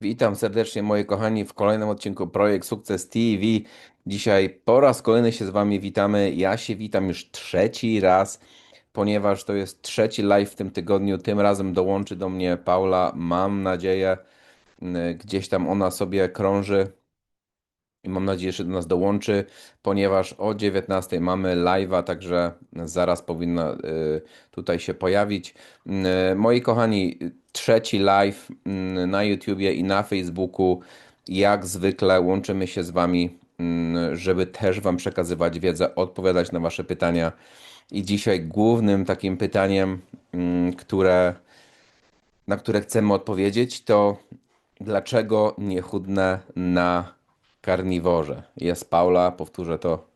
Witam serdecznie moi kochani w kolejnym odcinku Projekt Sukces TV. Dzisiaj po raz kolejny się z Wami witamy. Ja się witam już trzeci raz, ponieważ to jest trzeci live w tym tygodniu. Tym razem dołączy do mnie Paula. Mam nadzieję, y, gdzieś tam ona sobie krąży i mam nadzieję, że do nas dołączy, ponieważ o 19 mamy live'a, także zaraz powinna y, tutaj się pojawić. Y, Moi kochani, trzeci live y, na YouTubie i na Facebooku. Jak zwykle łączymy się z Wami, żeby też Wam przekazywać wiedzę, odpowiadać na Wasze pytania. I dzisiaj głównym takim pytaniem, które, na które chcemy odpowiedzieć, to dlaczego nie chudnę na karniworze? Jest Paula, powtórzę to.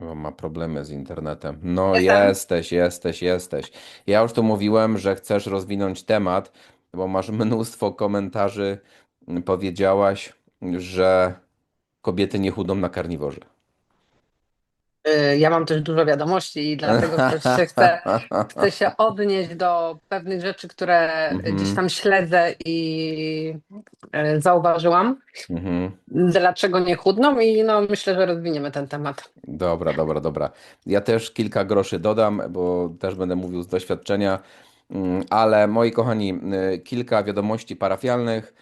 O, ma problemy z internetem. No Jestem. jesteś, jesteś, jesteś. Ja już tu mówiłem, że chcesz rozwinąć temat, bo masz mnóstwo komentarzy. Powiedziałaś, że kobiety nie chudą na karniworze. Y, Ja mam też dużo wiadomości i dlatego też się chcę, chcę się odnieść do pewnych rzeczy, które gdzieś Mhm, tam śledzę i y, zauważyłam. mhm. Dlaczego nie chudną i no myślę, że rozwiniemy ten temat. Dobra, dobra, dobra. Ja też kilka groszy dodam, bo też będę mówił z doświadczenia, Mm, ale moi kochani, y, kilka wiadomości parafialnych.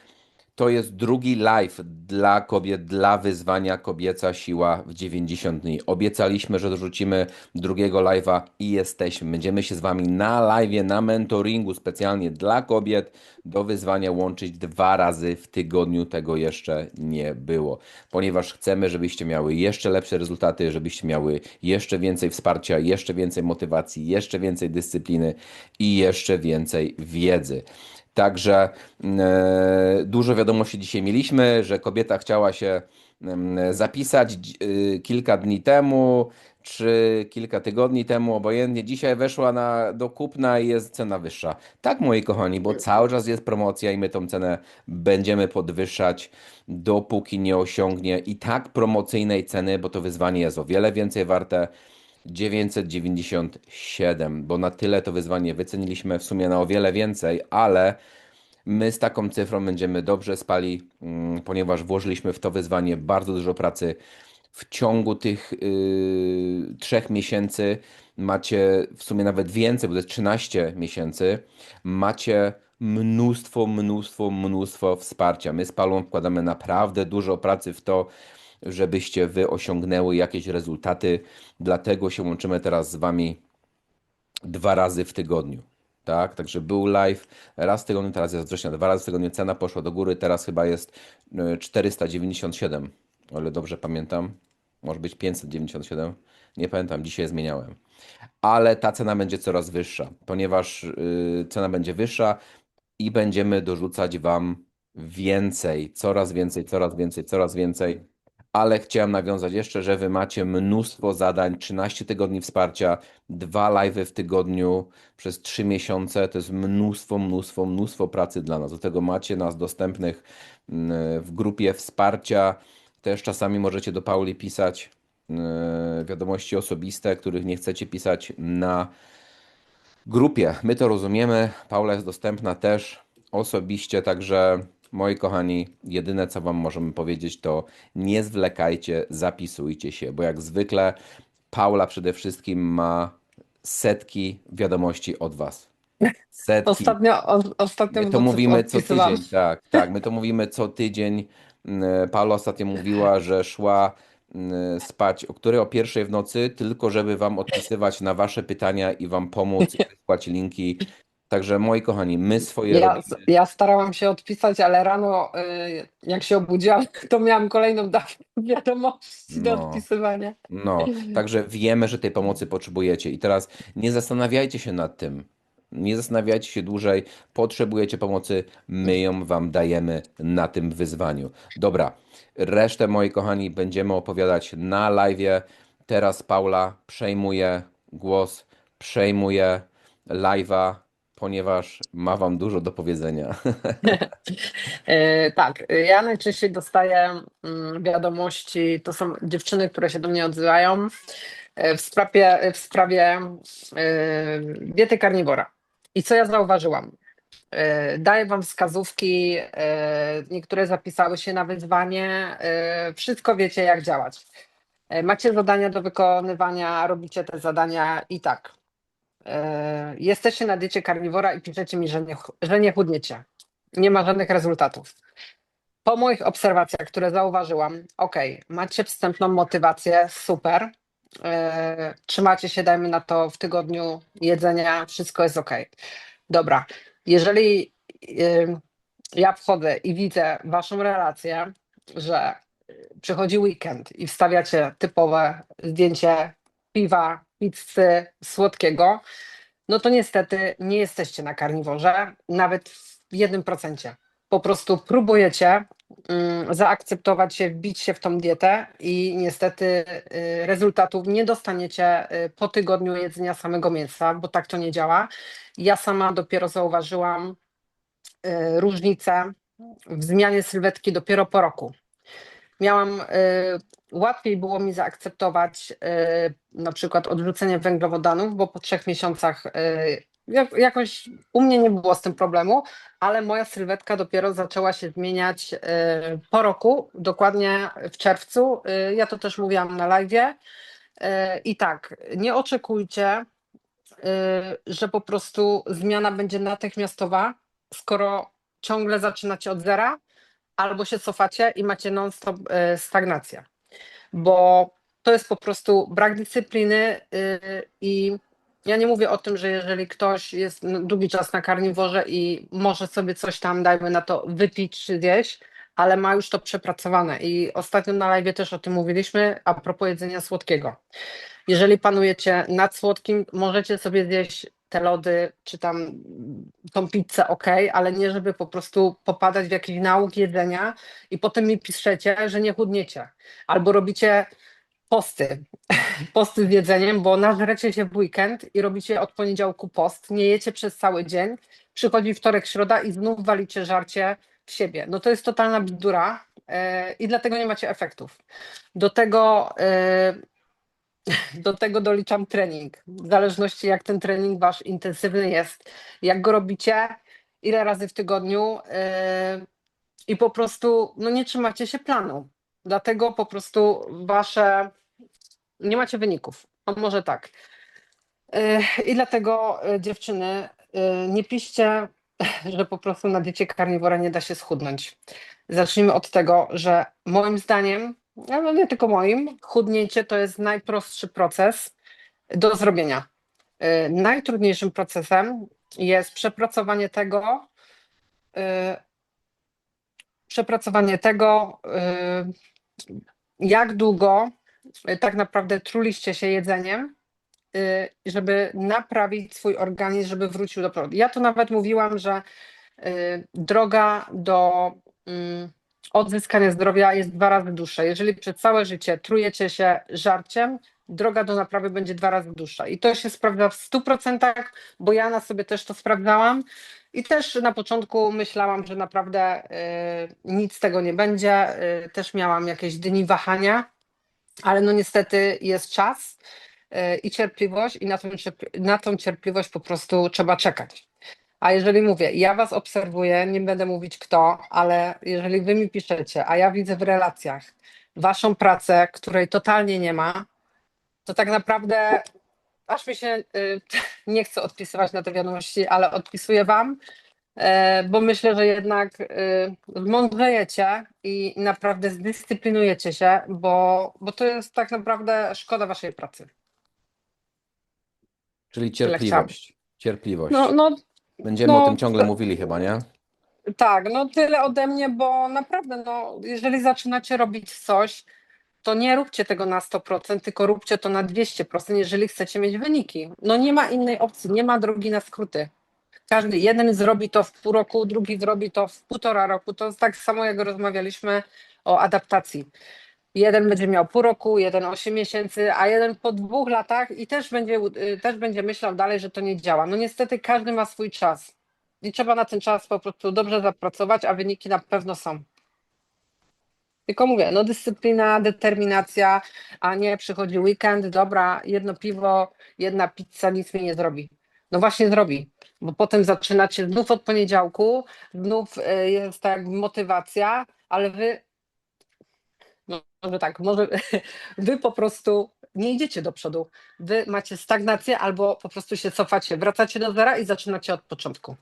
To jest drugi live dla kobiet, dla wyzwania Kobieca Siła w 90 dni. Obiecaliśmy, że dorzucimy drugiego live'a i jesteśmy. Będziemy się z Wami na live'ie, na mentoringu specjalnie dla kobiet do wyzwania łączyć dwa razy w tygodniu. Tego jeszcze nie było, ponieważ chcemy, żebyście miały jeszcze lepsze rezultaty, żebyście miały jeszcze więcej wsparcia, jeszcze więcej motywacji, jeszcze więcej dyscypliny i jeszcze więcej wiedzy. Także e, dużo wiadomości dzisiaj mieliśmy, że kobieta chciała się em, zapisać y, kilka dni temu, czy kilka tygodni temu, obojętnie. Dzisiaj weszła na, do kupna i jest cena wyższa. Tak, moi kochani, bo cały czas jest promocja i my tą cenę będziemy podwyższać, dopóki nie osiągnie i tak promocyjnej ceny, bo to wyzwanie jest o wiele więcej warte. 997, bo na tyle to wyzwanie wyceniliśmy w sumie na o wiele więcej, ale my z taką cyfrą będziemy dobrze spali, mm, ponieważ włożyliśmy w to wyzwanie bardzo dużo pracy. W ciągu tych yy, trzech miesięcy macie w sumie nawet więcej, bo to jest 13 miesięcy, macie mnóstwo, mnóstwo, mnóstwo wsparcia. My z Palą wkładamy naprawdę dużo pracy w to, żebyście wy osiągnęły jakieś rezultaty. Dlatego się łączymy teraz z wami dwa razy w tygodniu. Tak, także był live raz w tygodniu, teraz jest września, dwa razy w tygodniu cena poszła do góry, teraz chyba jest e, 497, o ile dobrze pamiętam. Może być 597, nie pamiętam, dzisiaj zmieniałem. Ale ta cena będzie coraz wyższa, ponieważ y, cena będzie wyższa i będziemy dorzucać Wam więcej, coraz więcej, coraz więcej, coraz więcej. Ale chciałem nawiązać jeszcze, że Wy macie mnóstwo zadań, 13 tygodni wsparcia, dwa live'y w tygodniu przez 3 miesiące. To jest mnóstwo, mnóstwo, mnóstwo pracy dla nas. Do tego macie nas dostępnych mm, w grupie wsparcia. Też czasami możecie do Pauli pisać mm, wiadomości osobiste, których nie chcecie pisać na grupie. My to rozumiemy. Paula jest dostępna też osobiście, także moi kochani, jedyne co Wam możemy powiedzieć to nie zwlekajcie, zapisujcie się, bo jak zwykle Paula przede wszystkim ma setki wiadomości od Was. Setki. Ostatnio, o, ostatnio My to mówimy co tydzień, tak, tak, my to mówimy co tydzień. Mm, Paula ostatnio mówiła, że szła mm, spać o której? O pierwszej w nocy, tylko żeby wam odpisywać na wasze pytania i wam pomóc i wysłać linki. Także moi kochani, my swoje Ja, robimy. ja starałam się odpisać, ale rano y, jak się obudziłam, to miałam kolejną dawkę wiadomości do No. odpisywania. No, także wiemy, że tej pomocy potrzebujecie. I teraz nie zastanawiajcie się nad tym. Nie zastanawiajcie się dłużej. Potrzebujecie pomocy, my ją wam dajemy na tym wyzwaniu. Dobra, resztę, moi kochani, będziemy opowiadać na live'ie. Teraz Paula przejmuje głos, przejmuje live'a. Ponieważ ma Wam dużo do powiedzenia. E, Tak, ja najczęściej dostaję mm, wiadomości, to są dziewczyny, które się do mnie odzywają e, w sprawie, w sprawie e, diety karniwora. I co ja zauważyłam? Daję Wam wskazówki, niektóre zapisały się na wyzwanie, wszystko wiecie jak działać. Macie zadania do wykonywania, robicie te zadania i tak. E, Jesteście na diecie karniwora i piszecie mi, że nie, że nie chudniecie nie ma żadnych rezultatów. Po moich obserwacjach, które zauważyłam, ok, macie wstępną motywację, super. E, trzymacie się, dajmy na to, w tygodniu jedzenia, wszystko jest ok. Dobra, jeżeli e, ja wchodzę i widzę waszą relację, że przychodzi weekend i wstawiacie typowe zdjęcie piwa, pizzy, słodkiego, no to niestety nie jesteście na karniworze, nawet w jednym procencie. Po prostu próbujecie mm, zaakceptować się, wbić się w tą dietę i niestety y, rezultatów nie dostaniecie y, po tygodniu jedzenia samego mięsa, bo tak to nie działa. Ja sama dopiero zauważyłam y, różnicę w zmianie sylwetki dopiero po roku. Miałam, y, łatwiej było mi zaakceptować y, na przykład odrzucenie węglowodanów, bo po trzech miesiącach y, jak, jakoś u mnie nie było z tym problemu, ale moja sylwetka dopiero zaczęła się zmieniać po roku, dokładnie w czerwcu. Ja to też mówiłam na live. I tak, nie oczekujcie, że po prostu zmiana będzie natychmiastowa, skoro ciągle zaczynacie od zera, albo się cofacie i macie non-stop y, stagnację. Bo to jest po prostu brak dyscypliny y, i ja nie mówię o tym, że jeżeli ktoś jest no, długi czas na karniworze i może sobie coś tam, dajmy na to, wypić czy zjeść, ale ma już to przepracowane. I ostatnio na live też o tym mówiliśmy, a propos jedzenia słodkiego. Jeżeli panujecie nad słodkim, możecie sobie zjeść te lody, czy tam tą pizzę, ok, ale nie żeby po prostu popadać w jakiś nauk jedzenia i potem mi piszecie, że nie chudniecie. Albo robicie posty, posty z jedzeniem, bo nażrecie się w weekend i robicie od poniedziałku post, nie jecie przez cały dzień, przychodzi wtorek, środa i znów walicie żarcie w siebie. No to jest totalna bzdura e, i dlatego nie macie efektów. Do tego e, do tego doliczam trening. W zależności jak ten trening wasz intensywny jest, jak go robicie, ile razy w tygodniu yy, i po prostu no nie trzymacie się planu. Dlatego po prostu wasze nie macie wyników. No może tak. Yy, I dlatego yy, dziewczyny, nie piszcie, że po prostu na diecie karniwora nie da się schudnąć. Zacznijmy od tego, że moim zdaniem, no nie tylko moim, chudnięcie to jest najprostszy proces do zrobienia. Y, Najtrudniejszym procesem jest przepracowanie tego, y, przepracowanie tego, y, jak długo tak naprawdę truliście się jedzeniem, żeby naprawić swój organizm, żeby wrócił do prądu. Ja to nawet mówiłam, że droga do odzyskania zdrowia jest dwa razy dłuższa. Jeżeli przez całe życie trujecie się żarciem, droga do naprawy będzie dwa razy dłuższa. I to się sprawdza w 100%, bo ja na sobie też to sprawdzałam. I też na początku myślałam, że naprawdę y, nic z tego nie będzie. Y, też miałam jakieś dni wahania, ale no niestety jest czas y, i cierpliwość, i na tą, na tą cierpliwość po prostu trzeba czekać. A jeżeli mówię, ja was obserwuję, nie będę mówić kto, ale jeżeli wy mi piszecie, a ja widzę w relacjach waszą pracę, której totalnie nie ma, to tak naprawdę aż mi się y, nie chcę odpisywać na te wiadomości, ale odpisuję wam, e, bo myślę, że jednak y, zmądrzejecie i naprawdę zdyscyplinujecie się, bo, bo to jest tak naprawdę szkoda waszej pracy. Czyli cierpliwość. Cierpliwość. No, no Będziemy no, o tym ciągle to- mówili chyba, nie? Tak, no tyle ode mnie, bo naprawdę, no, jeżeli zaczynacie robić coś, to nie róbcie tego na 100%, tylko róbcie to na 200%, jeżeli chcecie mieć wyniki. No nie ma innej opcji, nie ma drogi na skróty. Każdy, jeden zrobi to w pół roku, drugi zrobi to w półtora roku. To jest tak samo, jak rozmawialiśmy o adaptacji. Jeden będzie miał pół roku, jeden 8 miesięcy, a jeden po dwóch latach i też będzie, y, też będzie myślał dalej, że to nie działa. No niestety każdy ma swój czas i trzeba na ten czas po prostu dobrze zapracować, a wyniki na pewno są. Tylko mówię, no dyscyplina, determinacja, a nie przychodzi weekend, dobra, jedno piwo, jedna pizza nic mi nie zrobi. No właśnie zrobi, bo potem zaczynacie znów od poniedziałku, znów y, jest tak motywacja, ale wy, no może tak, może wy po prostu nie idziecie do przodu. Wy macie stagnację albo po prostu się cofacie, wracacie do zera i zaczynacie od początku.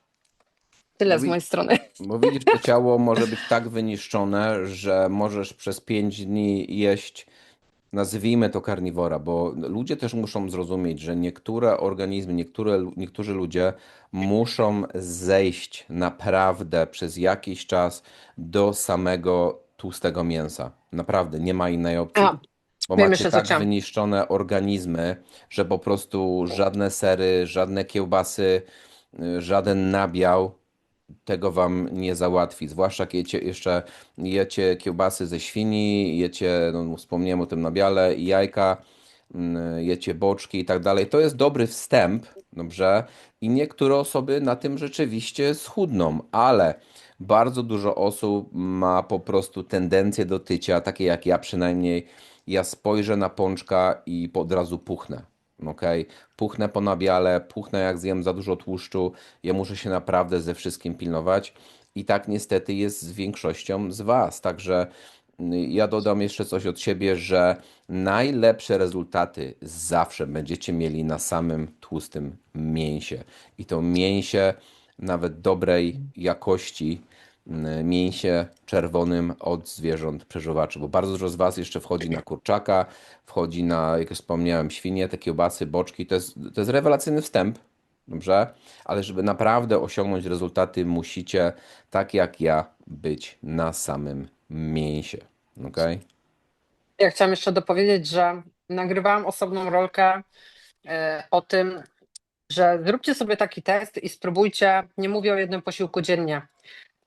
Tyle z Mówi- mojej strony. Bo widzisz, to ciało może być tak wyniszczone, że możesz przez 5 dni jeść, nazwijmy to karniwora, bo ludzie też muszą zrozumieć, że niektóre organizmy, niektóre, niektórzy ludzie muszą zejść naprawdę przez jakiś czas do samego tłustego mięsa. Naprawdę, nie ma innej opcji. A, Bo wiem macie jeszcze, tak chciałam. wyniszczone organizmy, że po prostu żadne sery, żadne kiełbasy, y, żaden nabiał tego wam nie załatwi. Zwłaszcza jak jecie, jeszcze jecie kiełbasy ze świni, jecie, no wspomniałem o tym nabiale, jajka, mm, jecie boczki i tak dalej. To jest dobry wstęp, dobrze? I niektóre osoby na tym rzeczywiście schudną, ale bardzo dużo osób ma po prostu tendencję do tycia, takie jak ja przynajmniej. Ja spojrzę na pączka i od razu puchnę. Okej, Puchnę po nabiale, puchnę jak zjem za dużo tłuszczu. Ja muszę się naprawdę ze wszystkim pilnować. I tak niestety jest z większością z Was. Także ja dodam jeszcze coś od siebie, że najlepsze rezultaty zawsze będziecie mieli na samym tłustym mięsie. I to mięsie nawet dobrej jakości, mięsie czerwonym od zwierząt przeżuwaczy, bo bardzo dużo z Was jeszcze wchodzi na kurczaka, wchodzi na, jak już wspomniałem, świnie, te kiełbasy, boczki. To jest, to jest rewelacyjny wstęp, dobrze? Ale żeby naprawdę osiągnąć rezultaty, musicie, tak jak ja, być na samym mięsie. okej? Ja chciałam jeszcze dopowiedzieć, że nagrywałam osobną rolkę e, o tym, że zróbcie sobie taki test i spróbujcie, nie mówię o jednym posiłku dziennie,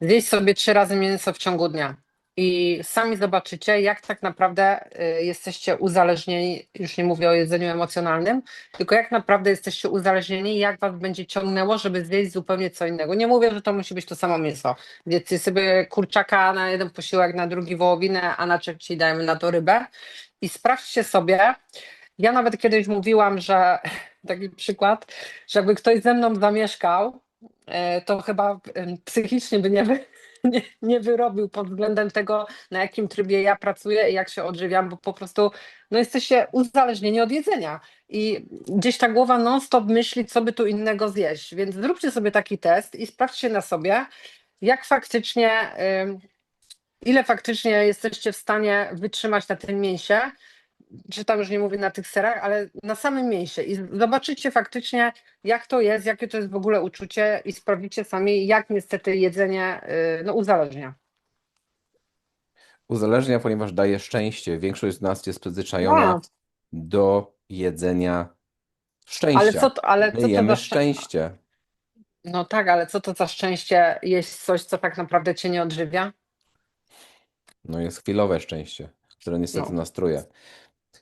zjeść sobie trzy razy mięso w ciągu dnia. I sami zobaczycie, jak tak naprawdę y, jesteście uzależnieni, już nie mówię o jedzeniu emocjonalnym, tylko jak naprawdę jesteście uzależnieni, jak was będzie ciągnęło, żeby zjeść zupełnie co innego. Nie mówię, że to musi być to samo mięso. Zjedzcie sobie kurczaka na jeden posiłek, na drugi wołowinę, a na trzeci dajmy na to rybę. I sprawdźcie sobie. Ja nawet kiedyś mówiłam, że taki przykład, że jakby ktoś ze mną zamieszkał, e, to chyba em, psychicznie by nie, nie, nie wyrobił pod względem tego, na jakim trybie ja pracuję i jak się odżywiam, bo po prostu no, jesteście uzależnieni od jedzenia. I gdzieś ta głowa non-stop myśli, co by tu innego zjeść. Więc zróbcie sobie taki test i sprawdźcie na sobie, jak faktycznie, ile faktycznie jesteście w stanie wytrzymać na tym mięsie czy tam już nie mówię na tych serach, ale na samym mięsie i zobaczycie faktycznie, jak to jest, jakie to jest w ogóle uczucie i sprawdzicie sami, jak niestety jedzenie y, no, uzależnia. Uzależnia, ponieważ daje szczęście. Większość z nas jest przyzwyczajona A, do jedzenia szczęścia. ale co to, ale My co to jemy za szczęście? szczęście. No tak, ale co to za szczęście jeść coś, co tak naprawdę cię nie odżywia? No jest chwilowe szczęście, które niestety No. nas truje.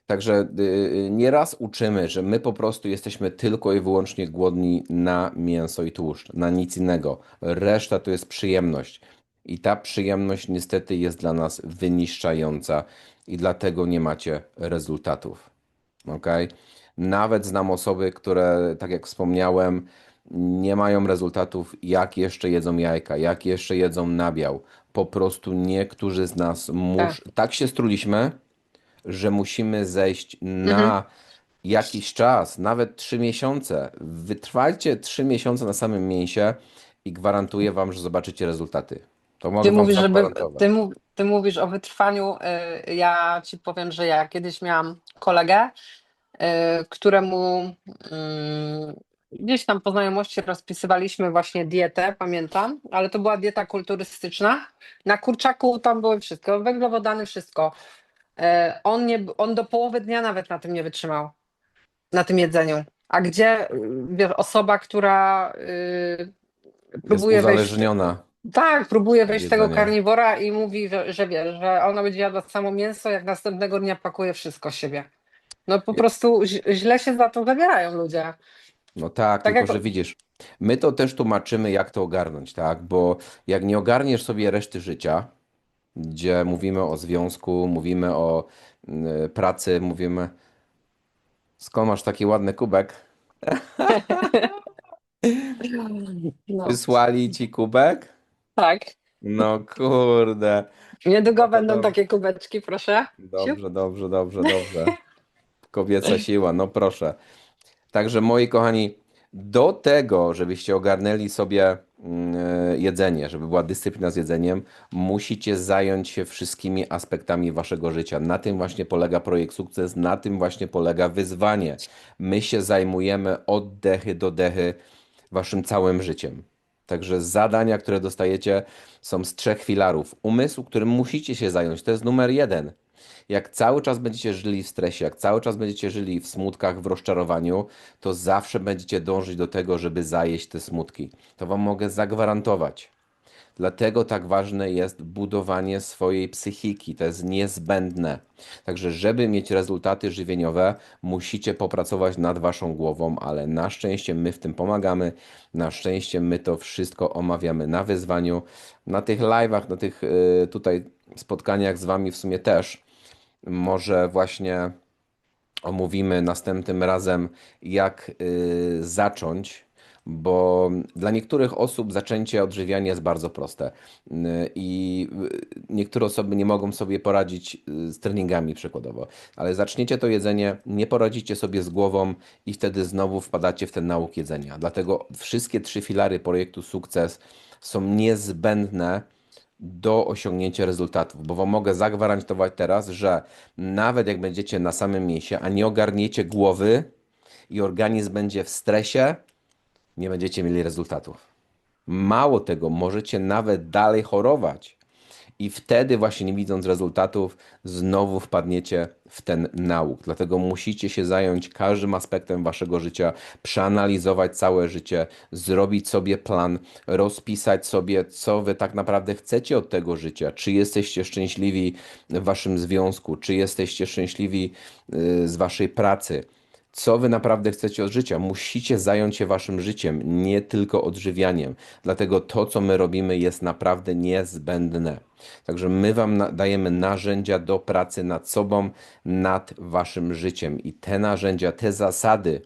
Także y, nieraz uczymy, że my po prostu jesteśmy tylko i wyłącznie głodni na mięso i tłuszcz, na nic innego. Reszta to jest przyjemność. I ta przyjemność niestety jest dla nas wyniszczająca i dlatego nie macie rezultatów. Ok? Nawet znam osoby, które, tak jak wspomniałem, nie mają rezultatów, jak jeszcze jedzą jajka, jak jeszcze jedzą nabiał. Po prostu niektórzy z nas musz... tak się struliśmy, że musimy zejść na Mhm. jakiś czas, nawet trzy miesiące. Wytrwajcie trzy miesiące na samym mięsie i gwarantuję wam, że zobaczycie rezultaty. To mogę Ty wam mówisz, żeby, ty, ty mówisz o wytrwaniu. y, Ja ci powiem, że ja kiedyś miałam kolegę, y, któremu mm, gdzieś tam po znajomości rozpisywaliśmy właśnie dietę, pamiętam, ale to była dieta kulturystyczna. Na kurczaku tam było wszystko, węglowodany, wszystko. Y, On, nie, on do połowy dnia nawet na tym nie wytrzymał, na tym jedzeniu. A gdzie y, wiesz, osoba, która y, Jest próbuje wejść uzależniona. Tak, próbuje wejść w tego karniwora i mówi, że, że wie, że ona będzie jadła samo mięso, jak następnego dnia pakuje wszystko z siebie. No po prostu źle się za to zabierają ludzie. No tak, Tak tylko jak- że widzisz, my to też tłumaczymy, jak to ogarnąć, tak? Bo jak nie ogarniesz sobie reszty życia, gdzie mówimy o związku, mówimy o y, pracy, mówimy, skąd masz taki ładny kubek? No, Wysłali ci kubek? tak. No kurde. Niedługo No będą dobrze. takie kubeczki, proszę. Dobrze, dobrze, dobrze, dobrze. Kobieca siła, no proszę. Także moi kochani, do tego, żebyście ogarnęli sobie mm, jedzenie, żeby była dyscyplina z jedzeniem, musicie zająć się wszystkimi aspektami waszego życia. Na tym właśnie polega projekt sukces, na tym właśnie polega wyzwanie. My się zajmujemy od dechy do dechy waszym całym życiem. Także zadania, które dostajecie, są z trzech filarów. Umysł, którym musicie się zająć, to jest numer jeden. Jak cały czas będziecie żyli w stresie, jak cały czas będziecie żyli w smutkach, w rozczarowaniu, to zawsze będziecie dążyć do tego, żeby zajeść te smutki. To Wam mogę zagwarantować. Dlatego tak ważne jest budowanie swojej psychiki. To jest niezbędne. Także, żeby mieć rezultaty żywieniowe, musicie popracować nad waszą głową, ale na szczęście my w tym pomagamy. Na szczęście my to wszystko omawiamy na wyzwaniu, na tych live'ach, na tych y, tutaj spotkaniach z wami w sumie też. Może właśnie omówimy następnym razem, jak y, zacząć, bo dla niektórych osób zaczęcie odżywiania jest bardzo proste. Y, I y, niektóre osoby nie mogą sobie poradzić z treningami przykładowo, ale zaczniecie to jedzenie, nie poradzicie sobie z głową i wtedy znowu wpadacie w ten nauk jedzenia. Dlatego wszystkie trzy filary projektu sukces są niezbędne do osiągnięcia rezultatów, bo wam mogę zagwarantować teraz, że nawet jak będziecie na samym mięsie, a nie ogarniecie głowy i organizm będzie w stresie, nie będziecie mieli rezultatów. Mało tego, możecie nawet dalej chorować. I wtedy właśnie nie widząc rezultatów, znowu wpadniecie w ten nauk. Dlatego musicie się zająć każdym aspektem waszego życia, przeanalizować całe życie, zrobić sobie plan, rozpisać sobie, co wy tak naprawdę chcecie od tego życia. Czy jesteście szczęśliwi w waszym związku, czy jesteście szczęśliwi y, z waszej pracy. Co wy naprawdę chcecie od życia? Musicie zająć się waszym życiem, nie tylko odżywianiem. Dlatego to, co my robimy, jest naprawdę niezbędne. Także my wam dajemy narzędzia do pracy nad sobą, nad waszym życiem. I te narzędzia, te zasady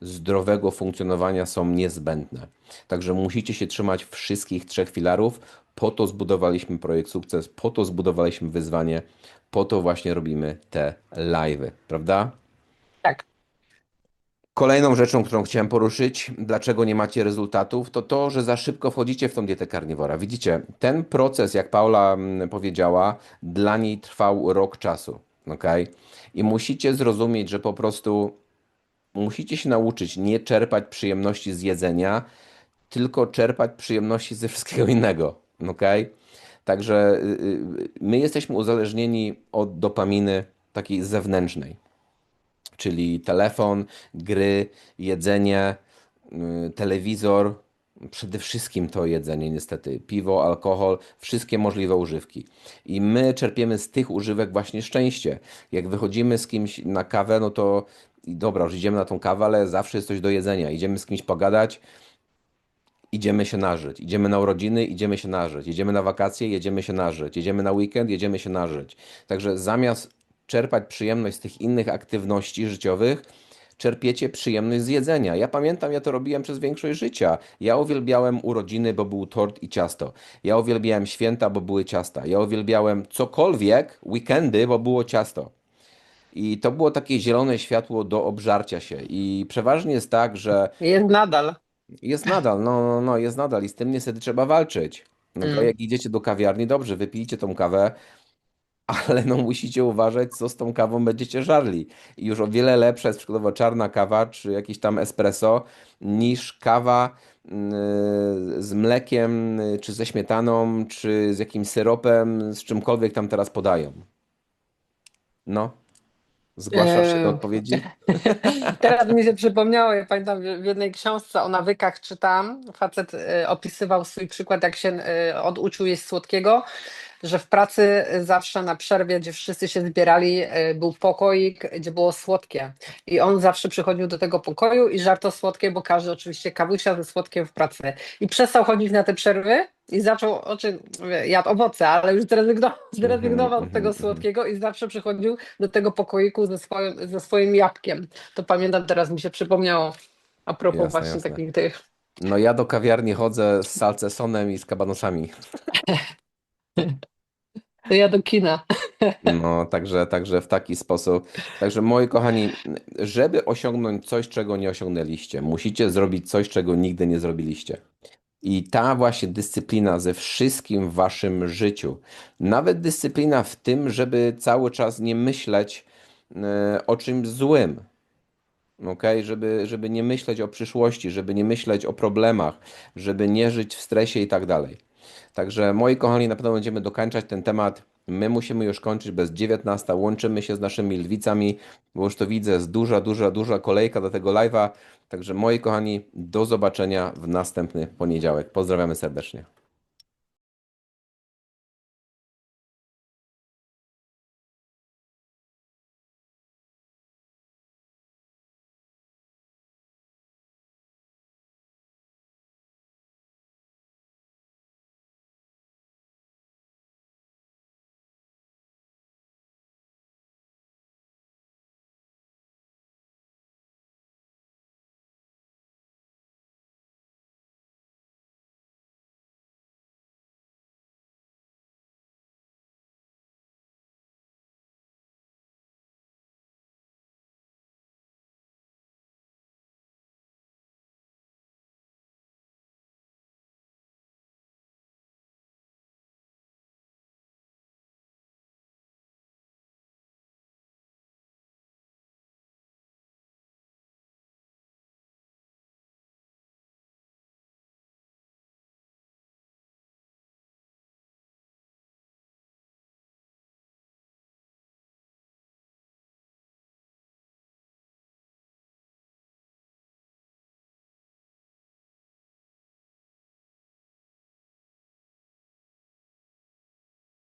zdrowego funkcjonowania są niezbędne. Także musicie się trzymać wszystkich trzech filarów. Po to zbudowaliśmy projekt sukces, po to zbudowaliśmy wyzwanie, po to właśnie robimy te live'y, prawda? Kolejną rzeczą, którą chciałem poruszyć, dlaczego nie macie rezultatów, to to, że za szybko wchodzicie w tą dietę karniwora. Widzicie, ten proces, jak Paula mm, powiedziała, dla niej trwał rok czasu, ok? I musicie zrozumieć, że po prostu musicie się nauczyć nie czerpać przyjemności z jedzenia, tylko czerpać przyjemności ze wszystkiego innego, ok? Także y, y, my jesteśmy uzależnieni od dopaminy takiej zewnętrznej czyli telefon, gry, jedzenie, y, telewizor, przede wszystkim to jedzenie, niestety, piwo, alkohol, wszystkie możliwe używki. I my czerpiemy z tych używek właśnie szczęście. Jak wychodzimy z kimś na kawę, no to dobra, już idziemy na tą kawę, ale zawsze jest coś do jedzenia. Idziemy z kimś pogadać, idziemy się nażyć. Idziemy na urodziny, idziemy się nażyć. Jedziemy na wakacje, jedziemy się nażyć. Jedziemy na weekend, jedziemy się nażyć. Także zamiast czerpać przyjemność z tych innych aktywności życiowych, czerpiecie przyjemność z jedzenia. Ja pamiętam, ja to robiłem przez większość życia. Ja uwielbiałem urodziny, bo był tort i ciasto. Ja uwielbiałem święta, bo były ciasta. Ja uwielbiałem cokolwiek, weekendy, bo było ciasto. I to było takie zielone światło do obżarcia się. I przeważnie jest tak, że Jest nadal. jest nadal, no, no, no, jest nadal i z tym niestety trzeba walczyć. No Mm. jak idziecie do kawiarni, dobrze, wypijcie tą kawę, ale no musicie uważać, co z tą kawą będziecie żarli. I już o wiele lepsza jest przykładowo czarna kawa, czy jakiś tam espresso, niż kawa yy, z mlekiem, czy ze śmietaną, czy z jakimś syropem, z czymkolwiek tam teraz podają. No. Zgłaszasz się do Eee, odpowiedzi? Teraz mi się przypomniało, ja pamiętam w w jednej książce o nawykach czytam, facet e, opisywał swój przykład, jak się e, oduczył jeść słodkiego, że w pracy zawsze na przerwie, gdzie wszyscy się zbierali, e, był pokoik, gdzie było słodkie. I on zawsze przychodził do tego pokoju i żarto słodkie, bo każdy oczywiście kawusia ze słodkiem w pracy. I przestał chodzić na te przerwy i zaczął, oczy, jadł owoce, ale już zrezygnował, zrezygnował z mhm, tego mhm. słodkiego i zawsze przychodził do tego pokoiku ze swoim, ze swoim jabłkiem. To pamiętam, teraz mi się przypomniało a propos Jasne, właśnie jasne. takich tych. No ja do kawiarni chodzę z salcesonem i z kabanosami. To ja do kina. No, także, także w taki sposób. Także moi kochani, żeby osiągnąć coś, czego nie osiągnęliście, musicie zrobić coś, czego nigdy nie zrobiliście. I ta właśnie dyscyplina ze wszystkim w waszym życiu, nawet dyscyplina w tym, żeby cały czas nie myśleć e, o czymś złym, okej? Żeby, żeby nie myśleć o przyszłości, żeby nie myśleć o problemach, żeby nie żyć w stresie i tak dalej. Także moi kochani, na pewno będziemy dokończać ten temat. My musimy już kończyć bez 19. Łączymy się z naszymi lwicami, bo już to widzę, jest duża, duża, duża kolejka do tego live'a. Także moi kochani, do zobaczenia w następny poniedziałek. Pozdrawiamy serdecznie.